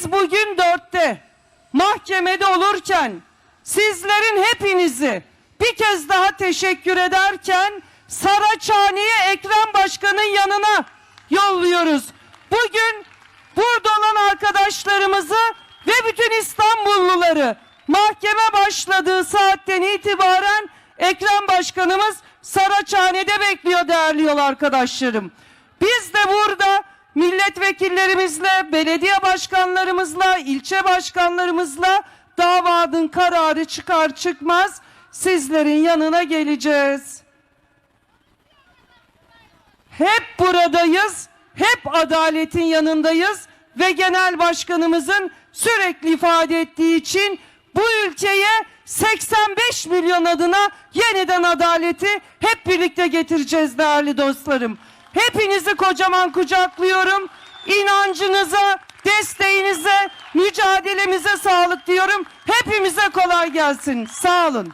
Biz bugün dörtte mahkemede olurken sizlerin hepinizi bir kez daha teşekkür ederken Saraçhane'ye Ekrem Başkan'ın yanına yolluyoruz. Bugün burada olan arkadaşlarımızı ve bütün İstanbulluları mahkeme başladığı saatten itibaren Ekrem Başkanımız Saraçhane'de bekliyor değerli yol arkadaşlarım. Biz de burada milletvekillerimizle, belediye başkanlarımızla, ilçe başkanlarımızla davanın kararı çıkar çıkmaz sizlerin yanına geleceğiz. Hep buradayız, hep adaletin yanındayız ve genel başkanımızın sürekli ifade ettiği için bu ülkeye 85 milyon adına yeniden adaleti hep birlikte getireceğiz değerli dostlarım. Hepinizi kocaman kucaklıyorum. İnancınıza, desteğinize, mücadelemize sağlık diyorum. Hepimize kolay gelsin. Sağ olun.